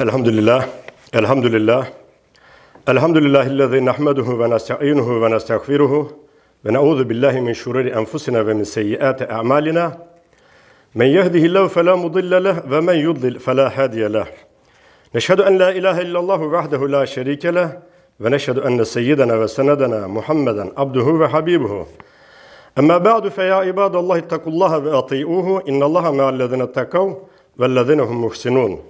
الحمد لله الحمد لله الحمد لله الذي نحمده ونستعينه ونستغفره ونعوذ بالله من شرور أنفسنا ومن سيئات أعمالنا. من يهده الله فلا مضل له ومن يضلل فلا هادي له. نشهد أن لا إله إلا الله وحده لا شريك له ونشهد أن سيدنا وسندنا محمدا عبده وحبيبه. أما بعد فيا عباد الله اتقوا الله وأطيعوه إن الله مع الذين اتقوا والذين هم محسنون.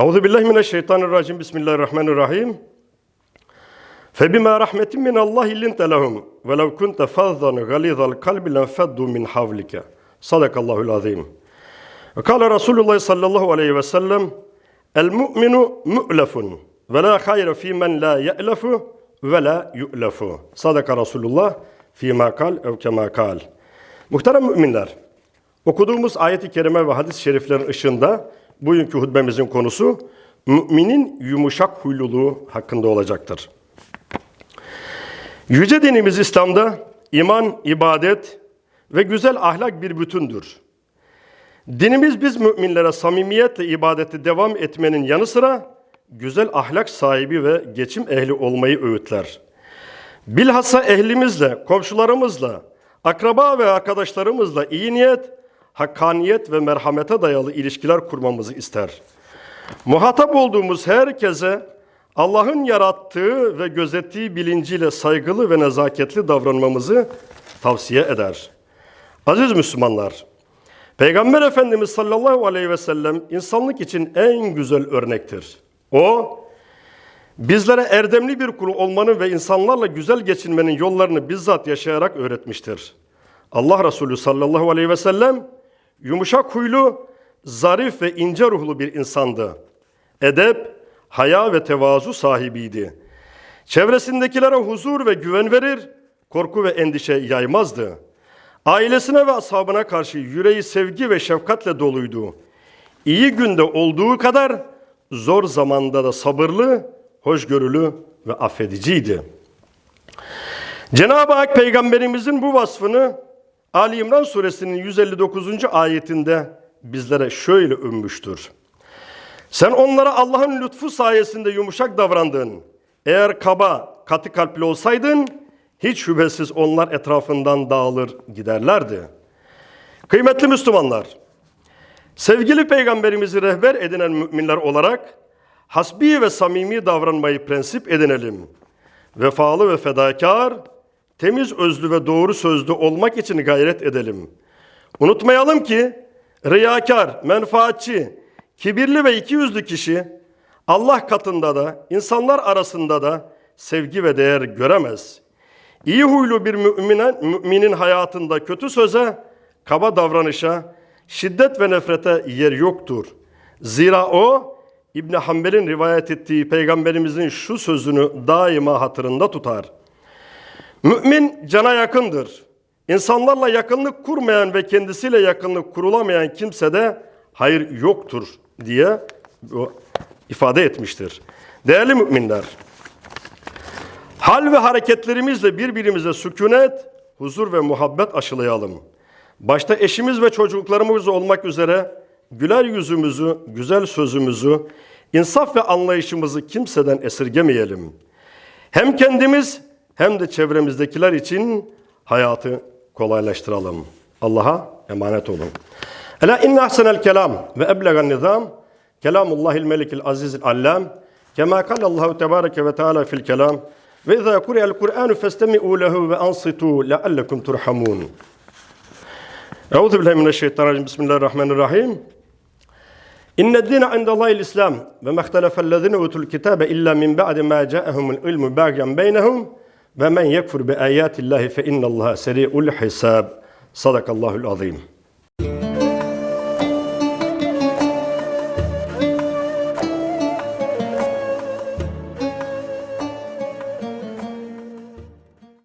Euzu billahi mineşşeytanirracim. Bismillahirrahmanirrahim. Febima rahmetin min Allah linte lehum ve lev kunte fazzan galizal kalbi lenfeddu min havlike. Sadakallahu'l azim. Ve kâle Resulullah sallallahu aleyhi ve sellem El mu'minu mu'lefun ve la hayre fi men la ye'lefu ve la yu'lefu. Sadaka Resulullah fi ma kal ev kema kal. Muhterem müminler, okuduğumuz ayet-i kerime ve hadis-i şeriflerin ışığında bugünkü hutbemizin konusu müminin yumuşak huyluluğu hakkında olacaktır. Yüce dinimiz İslam'da iman, ibadet ve güzel ahlak bir bütündür. Dinimiz biz müminlere samimiyetle ibadeti devam etmenin yanı sıra güzel ahlak sahibi ve geçim ehli olmayı öğütler. Bilhassa ehlimizle, komşularımızla, akraba ve arkadaşlarımızla iyi niyet, hakkaniyet ve merhamete dayalı ilişkiler kurmamızı ister. Muhatap olduğumuz herkese Allah'ın yarattığı ve gözettiği bilinciyle saygılı ve nezaketli davranmamızı tavsiye eder. Aziz Müslümanlar, Peygamber Efendimiz sallallahu aleyhi ve sellem insanlık için en güzel örnektir. O, bizlere erdemli bir kul olmanın ve insanlarla güzel geçinmenin yollarını bizzat yaşayarak öğretmiştir. Allah Resulü sallallahu aleyhi ve sellem, yumuşak huylu, zarif ve ince ruhlu bir insandı. Edep, haya ve tevazu sahibiydi. Çevresindekilere huzur ve güven verir, korku ve endişe yaymazdı. Ailesine ve ashabına karşı yüreği sevgi ve şefkatle doluydu. İyi günde olduğu kadar zor zamanda da sabırlı, hoşgörülü ve affediciydi. Cenab-ı Hak peygamberimizin bu vasfını Ali İmran suresinin 159. ayetinde bizlere şöyle övmüştür. Sen onlara Allah'ın lütfu sayesinde yumuşak davrandın. Eğer kaba, katı kalpli olsaydın hiç şüphesiz onlar etrafından dağılır giderlerdi. Kıymetli Müslümanlar, sevgili peygamberimizi rehber edinen müminler olarak hasbi ve samimi davranmayı prensip edinelim. Vefalı ve fedakar, temiz özlü ve doğru sözlü olmak için gayret edelim. Unutmayalım ki riyakar, menfaatçi, kibirli ve ikiyüzlü kişi Allah katında da insanlar arasında da sevgi ve değer göremez. İyi huylu bir mümine, müminin hayatında kötü söze, kaba davranışa, şiddet ve nefrete yer yoktur. Zira o İbn Hanbel'in rivayet ettiği peygamberimizin şu sözünü daima hatırında tutar. Mümin cana yakındır. İnsanlarla yakınlık kurmayan ve kendisiyle yakınlık kurulamayan kimsede hayır yoktur diye ifade etmiştir. Değerli müminler, hal ve hareketlerimizle birbirimize sükunet, huzur ve muhabbet aşılayalım. Başta eşimiz ve çocuklarımız olmak üzere güler yüzümüzü, güzel sözümüzü, insaf ve anlayışımızı kimseden esirgemeyelim. Hem kendimiz hem de çevremizdekiler için hayatı kolaylaştıralım. Allah'a emanet olun. Ela inne ahsenel kelam ve eblegan nizam kelamullahil melikil azizil allam kema kal tebareke ve teala fil kelam ve izâ kuri'el Kur'anu festemi'û lehu ve ansitu leallekum turhamun. Euzu billahi mineşşeytanirracim. Bismillahirrahmanirrahim. İnne dîne indallâhil İslam ve mehtelefellezîne utul kitâbe illâ min ba'di mâ câehumul ilmu bâgyen beynehum ve men yekfur bi âyâtillâhi fe innallâhe serî'ul hisâb. Sadakallahul azîm.